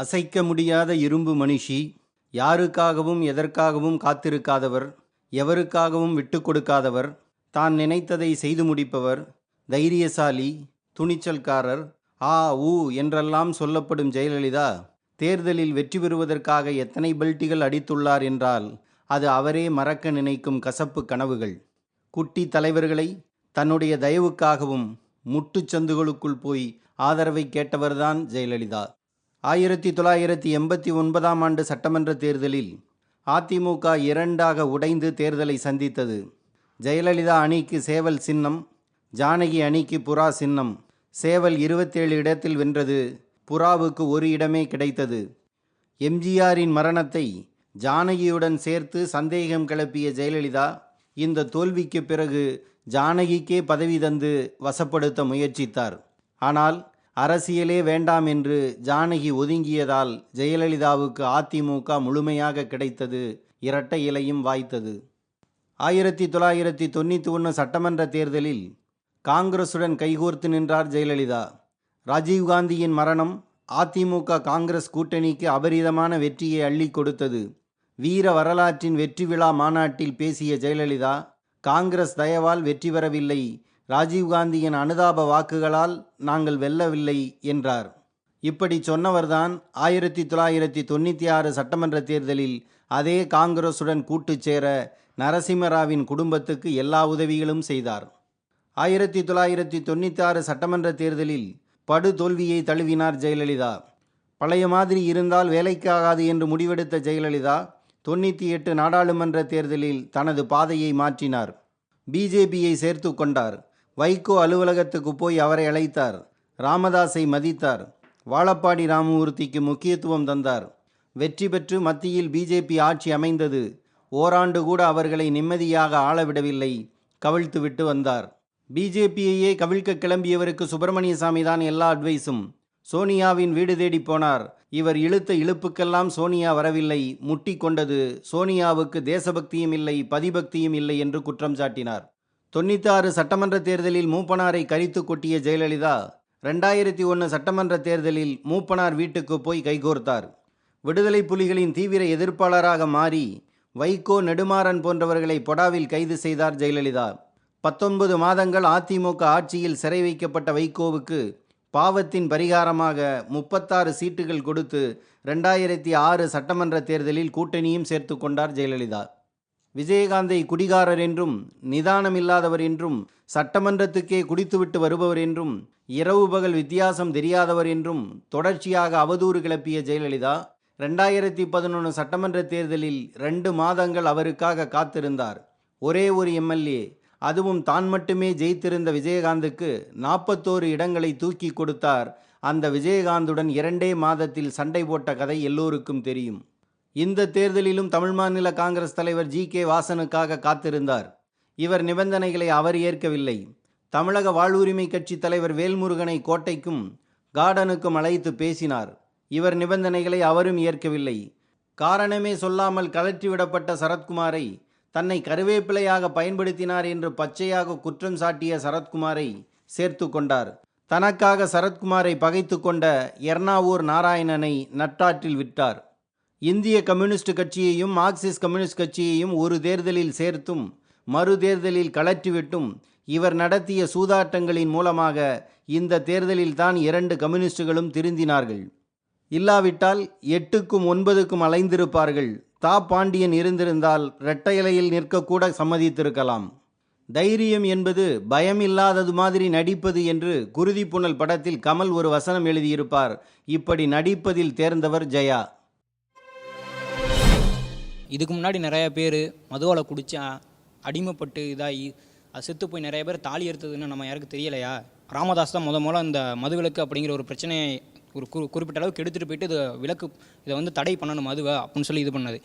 அசைக்க முடியாத இரும்பு மனுஷி யாருக்காகவும் எதற்காகவும் காத்திருக்காதவர் எவருக்காகவும் விட்டு கொடுக்காதவர் தான் நினைத்ததை செய்து முடிப்பவர் தைரியசாலி துணிச்சல்காரர் ஆ ஊ என்றெல்லாம் சொல்லப்படும் ஜெயலலிதா தேர்தலில் வெற்றி பெறுவதற்காக எத்தனை பெல்ட்டிகள் அடித்துள்ளார் என்றால் அது அவரே மறக்க நினைக்கும் கசப்பு கனவுகள். குட்டி தலைவர்களை தன்னுடைய தயவுக்காகவும் முட்டுச்சந்துகளுக்குள் போய் ஆதரவை கேட்டவர்தான் ஜெயலலிதா. ஆயிரத்தி தொள்ளாயிரத்தி எண்பத்தி ஒன்பதாம் ஆண்டு சட்டமன்ற தேர்தலில் அதிமுக இரண்டாக உடைந்து தேர்தலை சந்தித்தது. ஜெயலலிதா அணிக்கு சேவல் சின்னம் ஜானகி அணிக்கு புறா சின்னம் சேவல் இருபத்தேழு இடத்தில் வென்றது புறாவுக்கு ஒரு இடமே கிடைத்தது. எம்ஜிஆரின் மரணத்தை ஜானகியுடன் சேர்த்து சந்தேகம் கிளப்பிய ஜெயலலிதா இந்த தோல்விக்கு பிறகு ஜானகிக்கே பதவி தந்து வசப்படுத்த முயற்சித்தார். ஆனால் அரசியலே வேண்டாம் என்று ஜானகி ஒதுங்கியதால் ஜெயலலிதாவுக்கு அதிமுக முழுமையாக கிடைத்தது இரட்டை இலையும் வாய்த்தது. ஆயிரத்தி தொள்ளாயிரத்தி தொண்ணூற்றி ஒன்று சட்டமன்ற தேர்தலில் காங்கிரசுடன் கைகோர்த்து நின்றார் ஜெயலலிதா. ராஜீவ்காந்தியின் மரணம் அதிமுக காங்கிரஸ் கூட்டணிக்கு அபரிதமான வெற்றியை அள்ளி கொடுத்தது. வீர வரலாற்றின் வெற்றி விழா மாநாட்டில் பேசிய ஜெயலலிதா காங்கிரஸ் தயவால் வெற்றி பெறவில்லை ராஜீவ்காந்தியின் அனுதாப வாக்குகளால் நாங்கள் வெல்லவில்லை என்றார். இப்படி சொன்னவர்தான் ஆயிரத்தி தொள்ளாயிரத்தி தொண்ணூற்றி ஆறு சட்டமன்ற தேர்தலில் அதே காங்கிரசுடன் கூட்டு சேர நரசிம்மராவின் குடும்பத்துக்கு எல்லா உதவிகளும் செய்தார். ஆயிரத்தி தொள்ளாயிரத்தி தொண்ணூற்றி ஆறு சட்டமன்ற தேர்தலில் படு தோல்வியை தழுவினார் ஜெயலலிதா. பழைய மாதிரி இருந்தால் வேலைக்காகாது என்று முடிவெடுத்த ஜெயலலிதா தொண்ணூற்றி எட்டு நாடாளுமன்ற தேர்தலில் தனது பாதையை மாற்றினார். பிஜேபியை சேர்த்து கொண்டார். வைகோ அலுவலகத்துக்கு போய் அவரை அழைத்தார். ராமதாஸை மதித்தார். வாழப்பாடி ராமமூர்த்திக்கு முக்கியத்துவம் தந்தார். வெற்றி பெற்று மத்தியில் பிஜேபி ஆட்சி அமைந்தது. ஓராண்டு கூட அவர்களை நிம்மதியாக ஆளவிடவில்லை. கவிழ்த்துவிட்டு வந்தார். பிஜேபியையே கவிழ்க்க கிளம்பியவருக்கு சுப்பிரமணியசாமி தான் எல்லா அட்வைஸும். சோனியாவின் வீடு தேடி போனார். இவர் இழுத்த இழுப்புக்கெல்லாம் சோனியா வரவில்லை. முட்டி கொண்டது. சோனியாவுக்கு தேசபக்தியும் இல்லை பதிபக்தியும் இல்லை என்று குற்றம் சாட்டினார். தொண்ணூத்தாறு சட்டமன்ற தேர்தலில் மூப்பனாரை கரித்து கொட்டிய ஜெயலலிதா ரெண்டாயிரத்தி ஒன்று சட்டமன்ற தேர்தலில் மூப்பனார் வீட்டுக்கு போய் கைகோர்த்தார். விடுதலை புலிகளின் தீவிர எதிர்ப்பாளராக மாறி வைகோ நெடுமாறன் போன்றவர்களை பொடாவில் கைது செய்தார் ஜெயலலிதா. பத்தொன்பது மாதங்கள் அதிமுக ஆட்சியில் சிறை வைக்கப்பட்ட வைகோவுக்கு பாவத்தின் பரிகாரமாக முப்பத்தாறு சீட்டுகள் கொடுத்து ரெண்டாயிரத்தி ஆறு சட்டமன்ற தேர்தலில் கூட்டணியும் சேர்த்து கொண்டார் ஜெயலலிதா. விஜயகாந்தை குடிகாரர் என்றும் நிதானமில்லாதவர் என்றும் சட்டமன்றத்துக்கே குடித்துவிட்டு வருபவர் என்றும் இரவு பகல் வித்தியாசம் தெரியாதவர் என்றும் தொடர்ச்சியாக அவதூறு கிளப்பிய ஜெயலலிதா ரெண்டாயிரத்தி பதினொன்று சட்டமன்ற தேர்தலில் ரெண்டு மாதங்கள் அவருக்காக காத்திருந்தார். ஒரே ஒரு எம்எல்ஏ அதுவும் தான் மட்டுமே ஜெயித்திருந்த விஜயகாந்துக்கு நாற்பத்தோரு இடங்களை தூக்கி கொடுத்தார். அந்த விஜயகாந்துடன் இரண்டே மாதத்தில் சண்டை போட்ட கதை எல்லோருக்கும் தெரியும். இந்த தேர்தலிலும் தமிழ் மாநில காங்கிரஸ் தலைவர் ஜி கே வாசனுக்காக காத்திருந்தார். இவர் நிபந்தனைகளை அவர் ஏற்கவில்லை. தமிழக வாழ்வுரிமை கட்சி தலைவர் வேல்முருகனை கோட்டைக்கும் கார்டனுக்கும் அழைத்து பேசினார். இவர் நிபந்தனைகளை அவரும் ஏற்கவில்லை. காரணமே சொல்லாமல் கலற்றிவிடப்பட்ட சரத்குமாரை தன்னை கருவேப்பிலையாக பயன்படுத்தினார் என்று பச்சையாக குற்றம் சாட்டிய சரத்குமாரை சேர்த்து கொண்டார். தனக்காக சரத்குமாரை பகைத்து கொண்ட எர்ணாவூர் நாராயணனை நட்டாற்றில் விட்டார். இந்திய கம்யூனிஸ்ட் கட்சியையும் மார்க்சிஸ்ட் கம்யூனிஸ்ட் கட்சியையும் ஒரு தேர்தலில் சேர்த்தும் மறு தேர்தலில் கலற்றிவிட்டும் இவர் நடத்திய சூதாட்டங்களின் மூலமாக இந்த தேர்தலில் தான் இரண்டு கம்யூனிஸ்டுகளும் திருந்தினார்கள். இல்லாவிட்டால் எட்டுக்கும் ஒன்பதுக்கும் அலைந்திருப்பார்கள். தா. பாண்டியன் இருந்திருந்தால் இரட்டையலையில் நிற்கக்கூட சம்மதித்திருக்கலாம். தைரியம் என்பது பயம் இல்லாதது மாதிரி நடிப்பது என்று குருதி புனல் படத்தில் கமல் ஒரு வசனம் எழுதியிருப்பார். இப்படி நடிப்பதில் தேர்ந்தவர் ஜெயா. இதுக்கு முன்னாடி நிறைய பேர் மதுவால் குடித்து அடிமைப்பட்டு இதாகி அது செத்து போய் நிறைய பேர் தாலி எடுத்ததுன்னு நம்ம யாருக்கு தெரியலையா? ராமதாஸ் தான் முத முதல்ல இந்த மதுவிலக்கு அப்படிங்கிற ஒரு பிரச்சனையை ஒரு குறி குறிப்பிட்ட அளவுக்கு எடுத்துகிட்டு போயிட்டு இதை விலக்கு இதை வந்து தடை பண்ணணும் மதுவை அப்படின்னு சொல்லி இது பண்ணது.